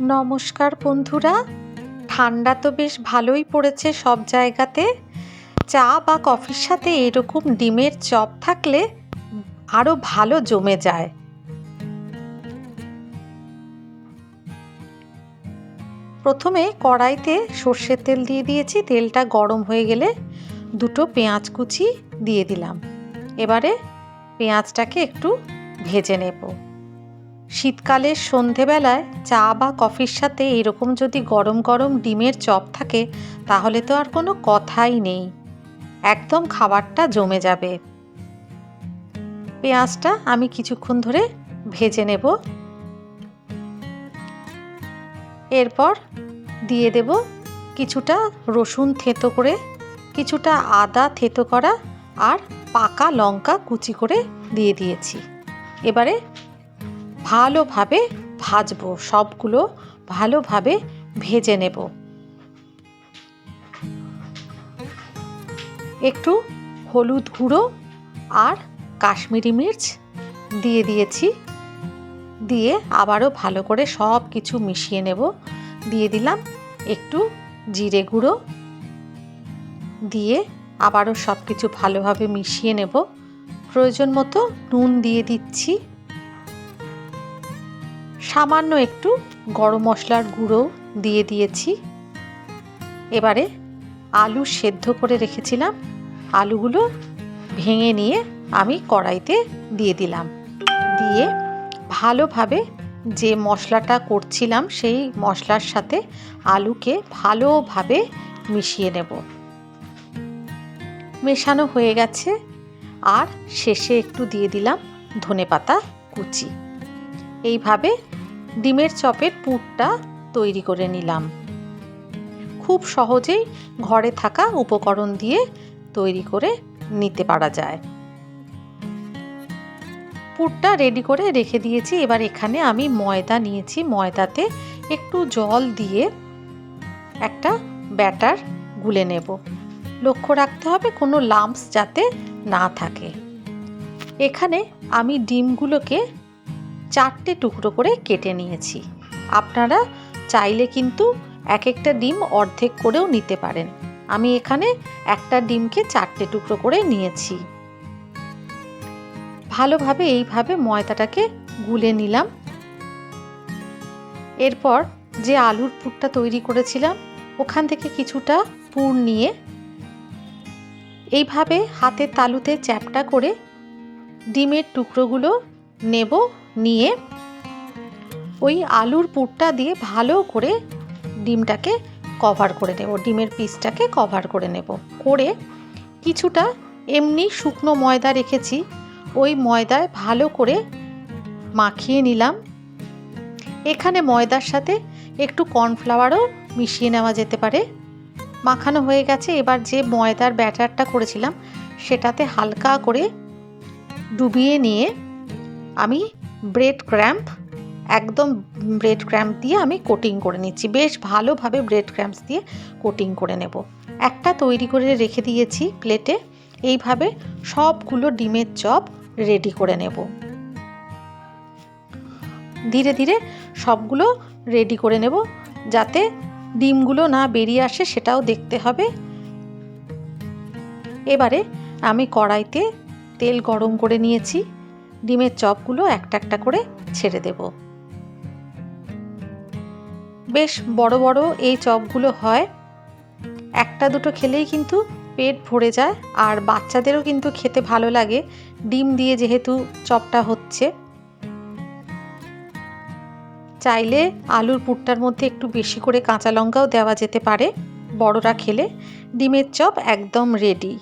নমস্কার বন্ধুরা। ঠান্ডা তো বেশ ভালোই পড়েছে সব জায়গাতে। চা বা কফির সাথে এরকম ডিমের চপ থাকলে আরও ভালো জমে যায়। প্রথমে কড়াইতে সর্ষের তেল দিয়ে দিয়েছি, তেলটা গরম হয়ে গেলে দুটো পেঁয়াজ কুচি দিয়ে দিলাম। এবারে পেঁয়াজটাকে একটু ভেজে নেব। শীতকালের সন্ধেবেলায় চা বা কফির সাথে এরকম যদি গরম গরম ডিমের চপ থাকে, তাহলে তো আর কোনো কথাই নেই। একদম খাবারটা জমে যাবে। পেঁয়াজটা আমি কিছুক্ষণ ধরে ভেজে নেব। এরপর দিয়ে দেব কিছুটা রসুন থেতো করে, কিছুটা আদা থেতো করা আর পাকা লঙ্কা কুচি করে দিয়ে দিয়েছি। এবারে ভালোভাবে ভাজবো, সবগুলো ভালোভাবে ভেজে নেব। একটু হলুদ গুঁড়ো আর কাশ্মীরি মির্চ দিয়ে দিয়েছি। দিয়ে আবারও ভালো করে সব কিছু মিশিয়ে নেব। দিয়ে দিলাম একটু জিরে গুঁড়ো। দিয়ে আবারও সব কিছু ভালোভাবে মিশিয়ে নেব। প্রয়োজন মতো নুন দিয়ে দিচ্ছি। সামান্য একটু গরম মশলার গুঁড়ো দিয়ে দিয়েছি। এবারে আলু সেদ্ধ করে রেখেছিলাম। আলুগুলো ভেঙে নিয়ে আমি কড়াইতে দিয়ে দিলাম। দিয়ে ভালোভাবে যে মশলাটা করছিলাম, সেই মশলার সাথে আলুকে ভালোভাবে মিশিয়ে নেব। মেশানো হয়ে গেছে। আর শেষে একটু দিয়ে দিলাম ধনেপাতা কুচি। এইভাবে ডিমের চপের পুরটা তৈরি করে নিলাম। খুব সহজেই ঘরে থাকা উপকরণ দিয়ে তৈরি করে নিতে পারা যায়। পুরটা রেডি করে রেখে দিয়েছি। এবার এখানে আমি ময়দা নিয়েছি। ময়দাতে একটু জল দিয়ে একটা ব্যাটার গুলে নেব। লক্ষ্য রাখতে হবে কোনো লাম্পস যাতে না থাকে। এখানে আমি ডিমগুলোকে চারটে টুকরো করে কেটে নিয়েছি। আপনারা চাইলে কিন্তু এক একটা ডিম অর্ধেক করেও নিতে পারেন। আমি এখানে একটা ডিমকে চারটে টুকরো করে নিয়েছি। ভালোভাবে এইভাবে ময়দাটাকে গুলে নিলাম। এরপর যে আলুর পুরটা তৈরি করেছিলাম, ওখান থেকে কিছুটা পুর নিয়ে এইভাবে হাতের তালুতে চ্যাপটা করে ডিমের টুকরোগুলো নেব নিয়ে ওই আলুর পুরটা দিয়ে ভালো করে ডিমটাকে কভার করে নেব, ডিমের পিসটাকে কভার করে নেব। করে কিছুটা এমনি শুকনো ময়দা রেখেছি, ওই ময়দায় ভালো করে মাখিয়ে নিলাম। এখানে ময়দার সাথে একটু কর্নফ্লাওয়ারও মিশিয়ে নেওয়া যেতে পারে। মাখানো হয়ে গেছে, এবার যে ময়দার ব্যাটারটা করেছিলাম, সেটাতে হালকা করে ডুবিয়ে নিয়ে আমি ব্রেড ক্র্যাম্প, একদম ব্রেড ক্র্যাম্প দিয়ে আমি কোটিং করে নিচ্ছি। বেশ ভালোভাবে ব্রেড ক্র্যাম্পস দিয়ে কোটিং করে নেব। একটা তৈরি করে রেখে দিয়েছি প্লেটে। এইভাবে সবগুলো ডিমের চপ রেডি করে নেব। ধীরে ধীরে সবগুলো রেডি করে নেব যাতে ডিমগুলো না বেরিয়ে আসে, সেটাও দেখতে হবে। এবারে আমি কড়াইতে তেল গরম করে নিয়েছি। ডিমের চপগুলো একটা একটা করে ছেড়ে দেব। বেশ বড় বড় এই চপগুলো হয়। একটা দুটো খেলেই কিন্তু পেট ভরে যায়, আর বাচ্চাদেরও কিন্তু খেতে ভালো লাগে। ডিম দিয়ে যেহেতু চপটা হচ্ছে, চাইলে আলুর পুরটার মধ্যে একটু বেশি করে কাঁচা লঙ্কাও দেওয়া যেতে পারে, বড়রা খেলে। ডিমের চপ একদম রেডি